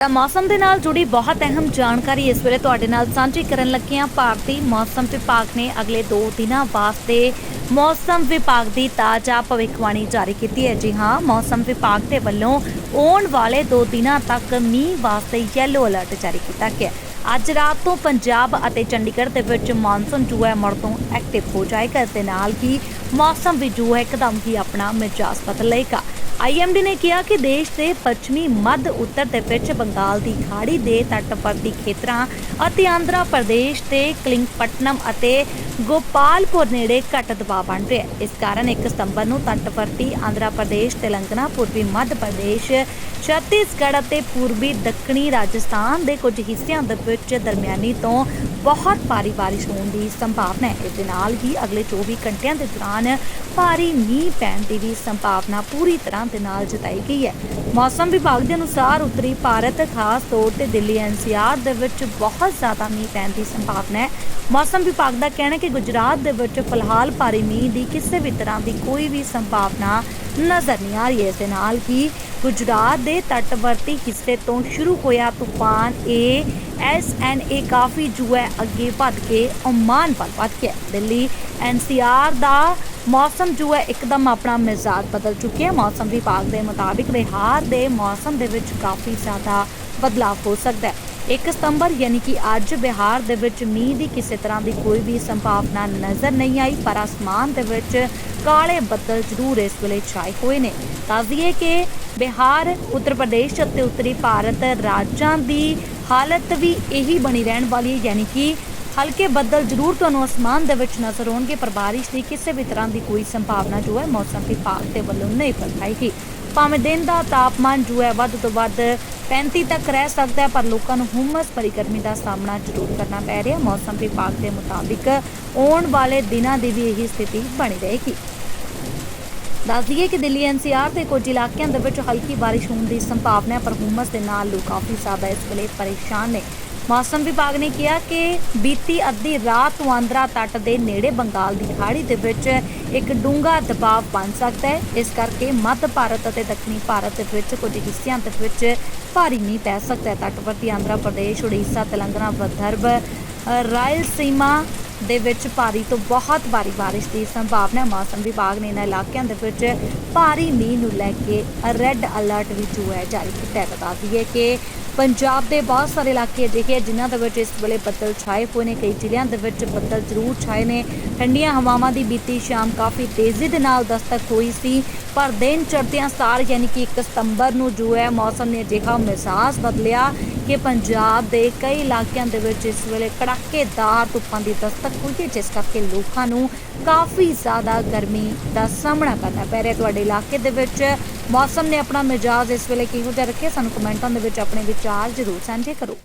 ਤਾਂ ਮੌਸਮ ਦੇ ਨਾਲ ਜੁੜੀ ਬਹੁਤ ਅਹਿਮ ਜਾਣਕਾਰੀ ਇਸ ਵੇਲੇ ਤੁਹਾਡੇ ਨਾਲ ਸਾਂਝੀ ਕਰਨ ਲੱਗੇ ਹਾਂ। ਭਾਰਤੀ ਮੌਸਮ ਵਿਭਾਗ ਨੇ ਅਗਲੇ 2 ਦਿਨਾਂ ਵਾਸਤੇ ਮੌਸਮ ਵਿਭਾਗ ਦੀ ਤਾਜ਼ਾ ਭਵਿੱਖਬਾਣੀ ਜਾਰੀ ਕੀਤੀ ਹੈ। ਜੀ ਹਾਂ, ਮੌਸਮ ਵਿਭਾਗ ਦੇ ਵੱਲੋਂ ਆਉਣ ਵਾਲੇ 2 ਦਿਨਾਂ ਤੱਕ ਮੀਂਹ ਵਾਸਤੇ ਯੈਲੋ ਅਲਰਟ ਜਾਰੀ ਕੀਤਾ ਗਿਆ ਅੱਜ ਰਾਤ ਤੋਂ ਪੰਜਾਬ ਅਤੇ ਚੰਡੀਗੜ੍ਹ ਦੇ ਵਿੱਚ ਮੌਨਸੂਨ ਜੋ ਹੈ ਮੁੜ ਤੋਂ ਐਕਟਿਵ ਹੋ ਜਾਏਗਾ। ਇਸ ਦੇ ਨਾਲ ਹੀ ਮੌਸਮ ਵੀ ਜੋ ਹੈ ਇੱਕਦਮ ਹੀ ਆਪਣਾ ਮਿਜਾਜ਼ ਬਦਲ ਆਈਐਮਡੀ ਨੇ ਕਿਹਾ ਕਿ ਦੇਸ਼ ਦੇ ਪੱਛਮੀ ਮੱਧ, ਉੱਤਰ ਦੇ ਵਿੱਚ ਬੰਗਾਲ ਦੀ ਖਾੜੀ ਦੇ ਤੱਟਵਰਤੀ ਖੇਤਰਾਂ ਅਤੇ ਆਂਧਰਾ ਪ੍ਰਦੇਸ਼ ਤੇ ਕਲਿੰਗਪਟਨਮ ਅਤੇ ਗੋਪਾਲਪੁਰ ਨੇੜੇ ਘੱਟ ਦਬਾਅ ਬਣ ਰਿਹਾ ਹੈ। ਇਸ ਕਾਰਨ 1 ਸਤੰਬਰ ਨੂੰ ਤੱਟਵਰਤੀ ਆਂਧਰਾ ਪ੍ਰਦੇਸ਼, ਤੇਲੰਗਾਨਾ, ਪੂਰਬੀ ਮੱਧ ਪ੍ਰਦੇਸ਼, ਛੱਤੀਸਗੜ੍ਹ ਅਤੇ ਪੂਰਬੀ ਦੱਖਣੀ ਰਾਜਸਥਾਨ ਦੇ ਕੁਝ ਹਿੱਸਿਆਂ ਦੇ ਵਿੱਚ ਦਰਮਿਆਨੀ ਤੋਂ ਬਹੁਤ ਭਾਰੀ ਬਾਰਿਸ਼ ਹੋਣ ਦੀ ਸੰਭਾਵਨਾ ਹੈ। ਇਸ ਦੇ ਨਾਲ ਹੀ ਅਗਲੇ 24 ਘੰਟਿਆਂ ਦੇ ਦੌਰਾਨ ਭਾਰੀ ਮੀਂਹ ਪੈਣ ਦੀ ਵੀ ਸੰਭਾਵਨਾ ਪੂਰੀ ਤਰ੍ਹਾਂ ਦੇ ਨਾਲ ਜਤਾਈ ਗਈ ਹੈ। ਮੌਸਮ ਵਿਭਾਗ ਦੇ ਅਨੁਸਾਰ ਉੱਤਰੀ ਭਾਰਤ, ਖਾਸ ਤੌਰ ਤੇ ਦਿੱਲੀ ਐਨਸੀਆਰ ਦੇ ਵਿੱਚ ਬਹੁਤ ਜ਼ਿਆਦਾ ਮੀਂਹ ਪੈਣ ਦੀ ਸੰਭਾਵਨਾ ਹੈ। ਮੌਸਮ ਵਿਭਾਗ ਦਾ ਕਹਿਣਾ ਹੈ ਕਿ ਗੁਜਰਾਤ ਦੇ ਵਿੱਚ ਫਿਲਹਾਲ ਭਾਰੀ ਮੀਂਹ ਦੀ ਕਿਸੇ ਵੀ ਤਰ੍ਹਾਂ ਦੀ ਕੋਈ ਵੀ ਸੰਭਾਵਨਾ ਨਜ਼ਰ ਨਹੀਂ ਆ ਰਹੀ ਹੈ। ਇਸ ਦੇ ਨਾਲ ਹੀ ਗੁਜਰਾਤ ਦੇ ਤੱਟਵਰਤੀ ਹਿੱਸੇ ਤੋਂ ਸ਼ੁਰੂ ਹੋਇਆ ਤੂਫਾਨ ਇਹ ਐਸ ਐਨ ਏ ਕਾਫੀ ਜ਼ੂ ਹੈ ਅੱਗੇ ਵੱਧ ਕੇ ਓਮਾਨ ਵੱਲ ਵੱਧ ਗਿਆ। ਹੈ। ਦਿੱਲੀ ਐਨਸੀਆਰ ਦਾ ਮੌਸਮ ਜੋ ਹੈ ਇੱਕਦਮ ਆਪਣਾ ਮਿਜ਼ਾਜ ਬਦਲ ਚੁੱਕਿਆ ਮੌਸਮ ਵਿਭਾਗ ਦੇ ਮੁਤਾਬਿਕ ਬਿਹਾਰ ਦੇ ਮੌਸਮ ਦੇ ਵਿੱਚ ਕਾਫੀ ਜ਼ਿਆਦਾ ਬਦਲਾਅ ਹੋ ਸਕਦਾ ਹੈ। 1 ਸਤੰਬਰ ਯਾਨੀ ਕਿ ਅੱਜ ਬਿਹਾਰ ਦੇ ਵਿੱਚ ਮੀਂਹ ਦੀ ਕਿਸੇ ਤਰ੍ਹਾਂ ਦੀ ਕੋਈ ਵੀ ਸੰਭਾਵਨਾ ਨਜ਼ਰ ਨਹੀਂ ਆਈ, ਪਰ ਆਸਮਾਨ ਦੇ ਵਿੱਚ ਕਾਲੇ ਬੱਦਲ ਜ਼ਰੂਰ ਇਸ ਵੇਲੇ ਛਾਏ ਹੋਏ ਨੇ। ਦੱਸਦੀਏ ਕਿ ਬਿਹਾਰ, ਉੱਤਰ ਪ੍ਰਦੇਸ਼ ਅਤੇ ਉੱਤਰੀ ਭਾਰਤ ਰਾਜਾਂ ਦੀ ਹਾਲਤ ਵੀ ਇਹੀ ਬਣੀ ਰਹਿਣ ਵਾਲੀ ਹੈ, ਯਾਨੀ ਕਿ ਹਲਕੇ ਬੱਦਲ ਜ਼ਰੂਰ ਤੁਹਾਨੂੰ ਅਸਮਾਨ ਦੇ ਵਿੱਚ ਨਜ਼ਰ ਆਉਣਗੇ, ਪਰ ਬਾਰਿਸ਼ ਦੀ ਕਿਸੇ ਵੀ ਤਰ੍ਹਾਂ ਦੀ ਕੋਈ ਸੰਭਾਵਨਾ ਜੋ ਹੈ ਮੌਸਮ ਵਿਭਾਗ ਦੇ ਵੱਲੋਂ ਨਹੀਂ ਪ੍ਰਗਟਾਈ ਭਾਵੇਂ ਦਿਨ ਦਾ ਤਾਪਮਾਨ ਜੋ ਹੈ ਵੱਧ ਤੋਂ ਵੱਧ 35 ਤੱਕ ਰਹਿ ਸਕਦਾ ਹੈ, ਪਰ ਲੋਕਾਂ ਨੂੰ ਹੁਮਸ ਭਰੀ ਗਰਮੀ ਦਾ ਸਾਹਮਣਾ ਜ਼ਰੂਰ ਕਰਨਾ ਪੈ ਰਿਹਾ ਮੌਸਮ ਵਿਭਾਗ ਦੇ ਮੁਤਾਬਿਕ ਆਉਣ ਵਾਲੇ ਦਿਨਾਂ ਦੀ ਵੀ ਇਹੀ ਸਥਿਤੀ ਬਣੀ ਰਹੇਗੀ। ਦੱਸ ਦਈਏ ਕਿ ਦਿੱਲੀ ਐਨਸੀਆਰ ਦੇ ਕੁਝ ਇਲਾਕਿਆਂ ਦੇ ਵਿੱਚ ਹਲਕੀ ਬਾਰਿਸ਼ ਹੋਣ ਦੀ ਸੰਭਾਵਨਾ ਹੈ ਪਰ ਹੁਮਸ ਦੇ ਨਾਲ ਲੋਕ ਕਾਫੀ ਜ਼ਿਆਦਾ ਇਸ ਵੇਲੇ ਪਰੇਸ਼ਾਨ ਨੇ। ਮੌਸਮ ਵਿਭਾਗ ਨੇ ਕਿਹਾ ਕਿ ਬੀਤੀ ਅੱਧੀ ਰਾਤ ਤੋਂ ਆਂਧਰਾ ਤੱਟ ਦੇ ਨੇੜੇ ਬੰਗਾਲ ਦੀ ਖਾੜੀ ਦੇ ਵਿੱਚ ਇੱਕ ਡੂੰਘਾ ਦਬਾਅ ਬਣ ਸਕਦਾ ਹੈ। ਇਸ ਕਰਕੇ ਮੱਧ ਭਾਰਤ ਅਤੇ ਦੱਖਣੀ ਭਾਰਤ ਦੇ ਵਿੱਚ ਕੁਝ ਹਿੱਸਿਆਂ ਦੇ ਵਿੱਚ ਭਾਰੀ ਮੀਂਹ ਪੈ ਸਕਦਾ ਹੈ। ਤੱਟਵਰਤੀ ਆਂਧਰਾ ਪ੍ਰਦੇਸ਼ ਉੜੀਸਾ ਤੇਲੰਗਾਨਾ ਵਿਦਰਭ ਅ, ਰਾਇਲਸੀਮਾ ਦੇ ਵਿੱਚ ਭਾਰੀ ਤੋਂ ਬਹੁਤ ਭਾਰੀ ਬਾਰਿਸ਼ ਦੀ ਸੰਭਾਵਨਾ ਮੌਸਮ ਵਿਭਾਗ ਨੇ ਇਹਨਾਂ ਇਲਾਕਿਆਂ ਦੇ ਵਿੱਚ ਭਾਰੀ ਮੀਂਹ ਨੂੰ ਲੈ ਕੇ ਰੈੱਡ ਅਲਰਟ ਵੀ ਜੋ ਹੈ ਜਾਰੀ ਕੀਤਾ ਹੈ। ਬਤਾ ਦਈਏ ਕਿ ਪੰਜਾਬ ਦੇ ਬਹੁਤ ਸਾਰੇ ਇਲਾਕੇ ਅਜਿਹੇ ਆ ਜਿਨ੍ਹਾਂ ਦੇ ਵਿੱਚ ਇਸ ਵੇਲੇ ਬੱਦਲ ਛਾਏ ਹੋਏ ਨੇ। ਕਈ ਜ਼ਿਲ੍ਹਿਆਂ ਦੇ ਵਿੱਚ ਬੱਦਲ ਜ਼ਰੂਰ ਛਾਏ ਨੇ। ਠੰਡੀਆਂ ਹਵਾਵਾਂ ਦੀ ਬੀਤੀ ਸ਼ਾਮ ਕਾਫੀ ਤੇਜ਼ੀ ਦੇ ਨਾਲ ਦਸਤਕ ਹੋਈ ਸੀ। ਪਰ ਦਿਨ ਚੜ੍ਹਦਿਆਂ ਸਾਰ ਯਾਨੀ ਕਿ 1 ਸਤੰਬਰ ਨੂੰ ਜੋ ਹੈ ਮੌਸਮ ਨੇ ਅਜਿਹਾ ਮਿਜ਼ਾਜ ਬਦਲਿਆ ਕਿ ਪੰਜਾਬ ਦੇ ਕਈ ਇਲਾਕਿਆਂ ਦੇ ਵਿੱਚ ਇਸ ਵੇਲੇ ਕੜਾਕੇਦਾਰ ਧੁੱਪਾਂ ਦੀ ਦਸਤਕ ਹੋਈ ਹੈ, ਜਿਸ ਕਰਕੇ ਲੋਕਾਂ ਨੂੰ ਕਾਫੀ ਜ਼ਿਆਦਾ ਗਰਮੀ ਦਾ ਸਾਹਮਣਾ ਕਰਨਾ ਪੈ ਰਿਹਾ ਤੁਹਾਡੇ ਇਲਾਕੇ ਦੇ ਵਿੱਚ ਮੌਸਮ ਨੇ ਆਪਣਾ ਮਿਜਾਜ਼ ਇਸ ਵੇਲੇ ਕਿਹੋ ਜਿਹਾ ਰੱਖਿਆ? ਸਾਨੂੰ ਕਮੈਂਟਾਂ ਦੇ ਵਿੱਚ ਆਪਣੇ ਵਿਚਾਰ ਜ਼ਰੂਰ ਸਾਂਝੇ ਕਰੋ।